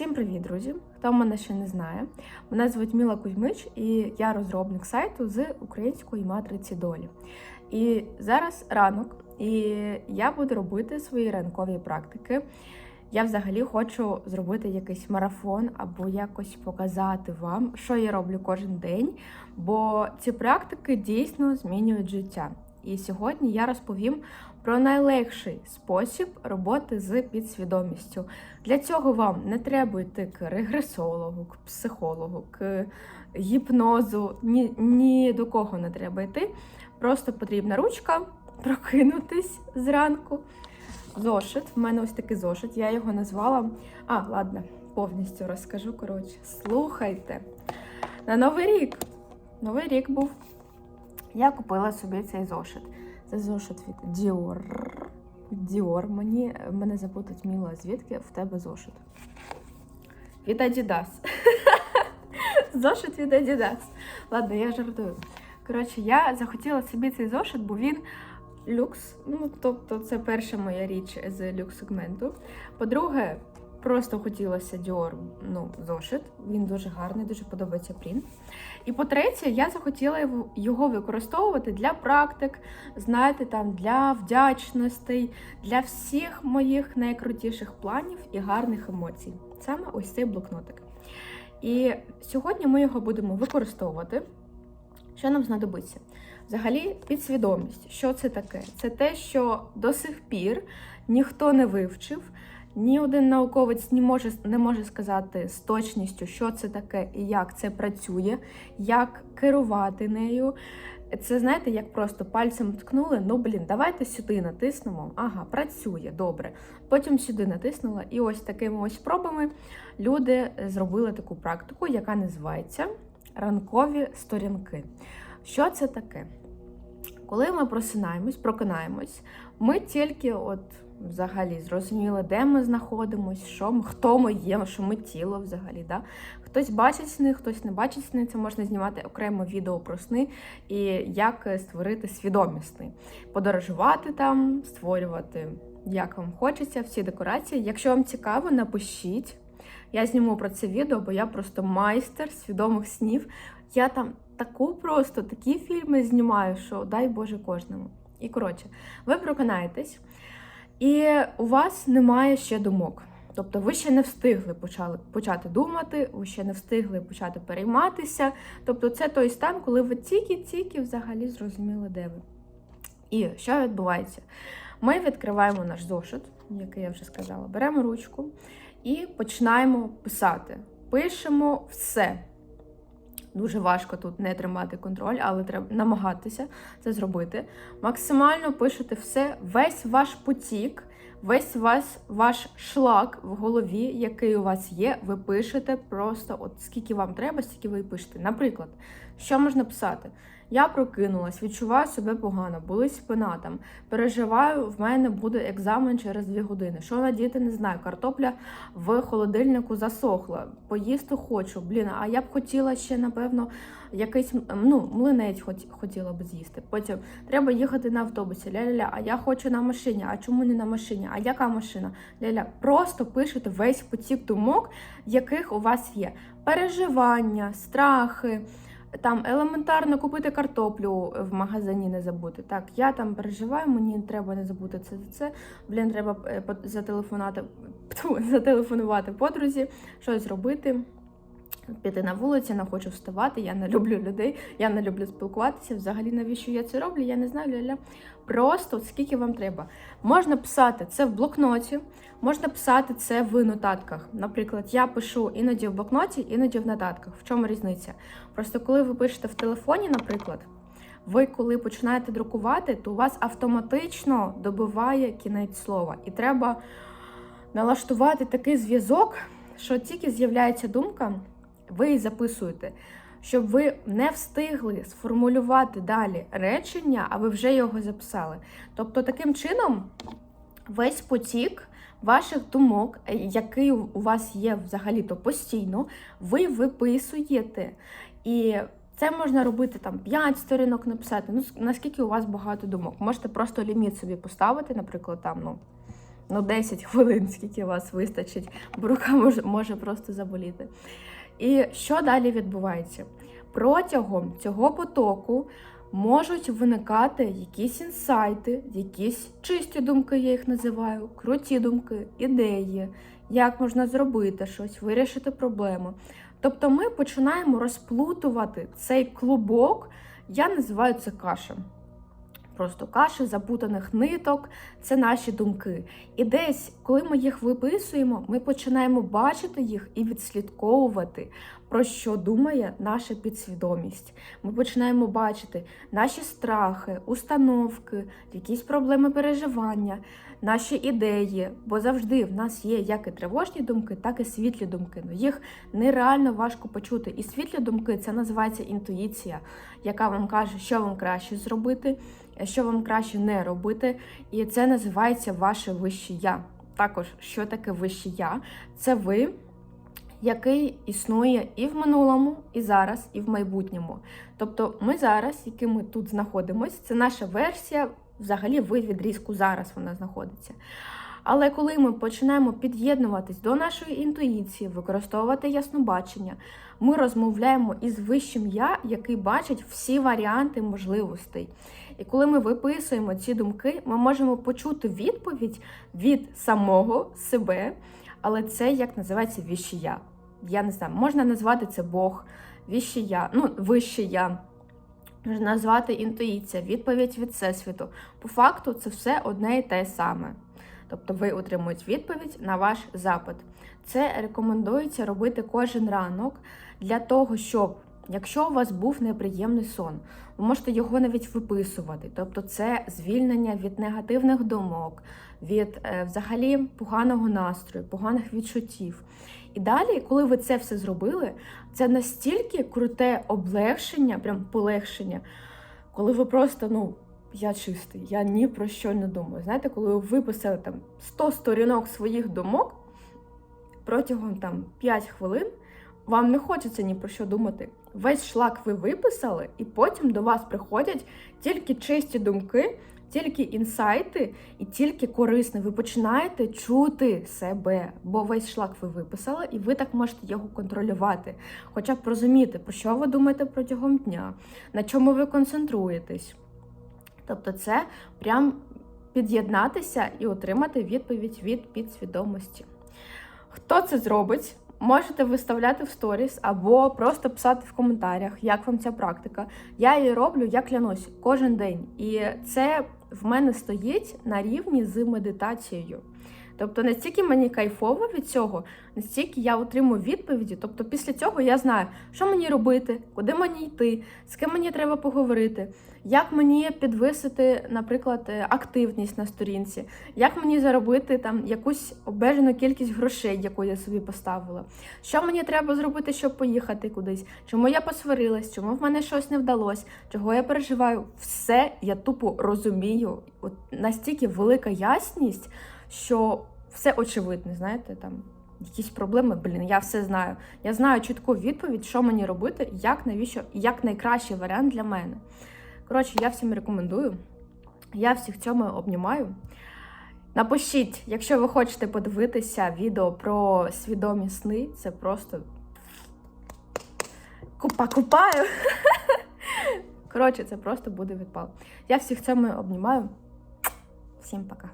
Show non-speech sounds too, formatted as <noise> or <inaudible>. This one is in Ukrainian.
Всім привіт, друзі! Хто мене ще не знає, мене звуть Міла Кузьмич, і я розробник сайту з української матриці долі. І зараз ранок, і я буду робити свої ранкові практики. Я взагалі хочу зробити якийсь марафон або якось показати вам, що я роблю кожен день, бо ці практики дійсно змінюють життя. І сьогодні я розповім про найлегший спосіб роботи з підсвідомістю. Для цього вам не треба йти к регресологу, к психологу, к гіпнозу, ні, ні до кого не треба йти. Просто потрібна ручка, <laughs> прокинутись зранку. Зошит. В мене ось такий зошит. Я його назвала. А, ладно, повністю розкажу. Коротше, слухайте. На Новий рік. Новий рік був. Я купила собі цей зошит. Це зошит від Dior. Dior. Мені, мене запутать Міла, звідки в тебе зошит? Від Adidas. <laughs> зошит від Adidas. Ладно, я жартую. Коротше, я захотіла собі цей зошит, бо він люкс. Ну, тобто, це перша моя річ з люкс-сегменту. По-друге, просто хотілося Dior, ну, зошит. Він дуже гарний, дуже подобається принт. І по-третє, я захотіла його використовувати для практик, знаєте, там для вдячностей, для всіх моїх найкрутіших планів і гарних емоцій. Саме ось цей блокнотик. І сьогодні ми його будемо використовувати. Що нам знадобиться? Взагалі, підсвідомість. Що це таке? Це те, що до сих пір ніхто не вивчив, ні один науковець не може, не може сказати з точністю, що це таке і як це працює, як керувати нею. Це знаєте, як просто пальцем ткнули, ну блін, давайте сюди натиснемо. Ага, працює, добре. Потім сюди натиснула, і ось такими ось спробами люди зробили таку практику, яка називається ранкові сторінки. Що це таке? Коли ми просинаємось, прокинаємось, ми тільки от взагалі зрозуміли, де ми знаходимось, що ми, хто ми є, що ми тіло взагалі. Да? Хтось бачить сни, хтось не бачить сни. Це можна знімати окремо відео про сни і як створити свідомі сни. Подорожувати там, створювати як вам хочеться, всі декорації. Якщо вам цікаво, напишіть. Я зніму про це відео, бо я просто майстер свідомих снів. Я там таку просто такі фільми знімаю, що дай Боже кожному. І коротше, ви прокинаєтесь, і у вас немає ще думок. Тобто ви ще не встигли почали, почати думати, ви ще не встигли почати перейматися. Тобто, це той стан, коли ви тільки-тільки взагалі зрозуміли, де ви. І що відбувається? Ми відкриваємо наш зошит, який я вже сказала, беремо ручку і починаємо писати. Пишемо все. Дуже важко тут не тримати контроль, але треба намагатися це зробити. Максимально пишете все, весь ваш потік, весь вас, ваш шлак в голові, який у вас є, ви пишете просто от скільки вам треба, стільки ви пишете. Наприклад, що можна писати? Я прокинулась, відчуваю себе погано, болить спина там. Переживаю, в мене буде екзамен через дві години. Що надіти, не знаю. Картопля в холодильнику засохла. Поїсти хочу. Блін, а я б хотіла ще, напевно, якийсь ну, млинець хотіла б з'їсти. Потім треба їхати на автобусі. Ля-ля-ля, а я хочу на машині. А чому не на машині? А яка машина? Ля-ля. Просто пишете весь потік думок, яких у вас є. Переживання, страхи. Там елементарно купити картоплю в магазині не забути. Так, я там переживаю, мені треба не забути це це. Блін, треба е, зателефонувати, <laughs> зателефонувати подрузі, щось зробити. Піти на вулицю, не хочу вставати, я не люблю людей, я не люблю спілкуватися. Взагалі, навіщо я це роблю? Я не знаю, ля-ля. Просто скільки вам треба. Можна писати це в блокноті, можна писати це в нотатках. Наприклад, я пишу іноді в блокноті, іноді в нотатках. В чому різниця? Просто коли ви пишете в телефоні, наприклад, ви коли починаєте друкувати, то у вас автоматично добиває кінець слова. І треба налаштувати такий зв'язок, що тільки з'являється думка, ви записуєте. Щоб ви не встигли сформулювати далі речення, а ви вже його записали. Тобто, таким чином, весь потік ваших думок, який у вас є взагалі-то постійно, ви виписуєте. І це можна робити там 5 сторінок написати. Ну, наскільки у вас багато думок. Можете просто ліміт собі поставити, наприклад, там, ну, ну 10 хвилин, скільки вас вистачить, бо рука може, може просто заболіти. І що далі відбувається? Протягом цього потоку можуть виникати якісь інсайти, якісь чисті думки, я їх називаю, круті думки, ідеї, як можна зробити щось, вирішити проблему. Тобто ми починаємо розплутувати цей клубок, я називаю це кашем. Просто каші запутаних ниток, це наші думки. І десь, коли ми їх виписуємо, ми починаємо бачити їх і відслідковувати, про що думає наша підсвідомість. Ми починаємо бачити наші страхи, установки, якісь проблеми переживання, наші ідеї. Бо завжди в нас є як і тривожні думки, так і світлі думки. Ну їх нереально важко почути. І світлі думки це називається інтуїція, яка вам каже, що вам краще зробити, що вам краще не робити. І це називається ваше вище я. Також, що таке вище я? Це ви який існує і в минулому, і зараз, і в майбутньому. Тобто, ми зараз, які ми тут знаходимося, це наша версія, взагалі вид відрізку зараз вона знаходиться. Але коли ми починаємо під'єднуватись до нашої інтуїції, використовувати яснобачення, ми розмовляємо із вищим я, який бачить всі варіанти можливостей. І коли ми виписуємо ці думки, ми можемо почути відповідь від самого себе, але це як називається віще я. Я не знаю, можна назвати це Бог, віще я, ну, вище я. Можна назвати інтуїція, відповідь від Всесвіту. По факту це все одне і те саме. Тобто ви отримуєте відповідь на ваш запит. Це рекомендується робити кожен ранок для того, щоб, якщо у вас був неприємний сон, ви можете його навіть виписувати. Тобто, це звільнення від негативних думок, від е, взагалі поганого настрою, поганих відчуттів. І далі, коли ви це все зробили, це настільки круте облегшення, прям полегшення, коли ви просто, ну, я чистий, я ні про що не думаю. Знаєте, коли ви виписали там 100 сторінок своїх думок протягом там 5 хвилин, вам не хочеться ні про що думати. Весь шлак ви виписали, і потім до вас приходять тільки чисті думки, тільки інсайти і тільки корисне. Ви починаєте чути себе, бо весь шлак ви виписали, і ви так можете його контролювати. Хоча б розуміти, про що ви думаєте протягом дня, на чому ви концентруєтесь. Тобто, це прям під'єднатися і отримати відповідь від підсвідомості. Хто це зробить? Можете виставляти в сторіс або просто писати в коментарях, як вам ця практика. Я її роблю, я клянусь, кожен день. І це в мене стоїть на рівні з медитацією. Тобто настільки мені кайфово від цього, настільки я отримую відповіді. Тобто, після цього я знаю, що мені робити, куди мені йти, з ким мені треба поговорити, як мені підвисити, наприклад, е, активність на сторінці, як мені заробити там якусь обмежену кількість грошей, яку я собі поставила. Що мені треба зробити, щоб поїхати кудись? Чому я посварилась, чому в мене щось не вдалося, чого я переживаю? Все я тупо розумію. Настільки велика ясність що все очевидне, знаєте, там якісь проблеми, блін, я все знаю. Я знаю чітку відповідь, що мені робити, як навіщо, як найкращий варіант для мене. Коротше, я всім рекомендую. Я всіх цьому обнімаю. Напишіть, якщо ви хочете подивитися відео про свідомі сни, це просто купа купаю. <laughs> Коротше, це просто буде відпал. Я всіх цьому обнімаю. Всім пока.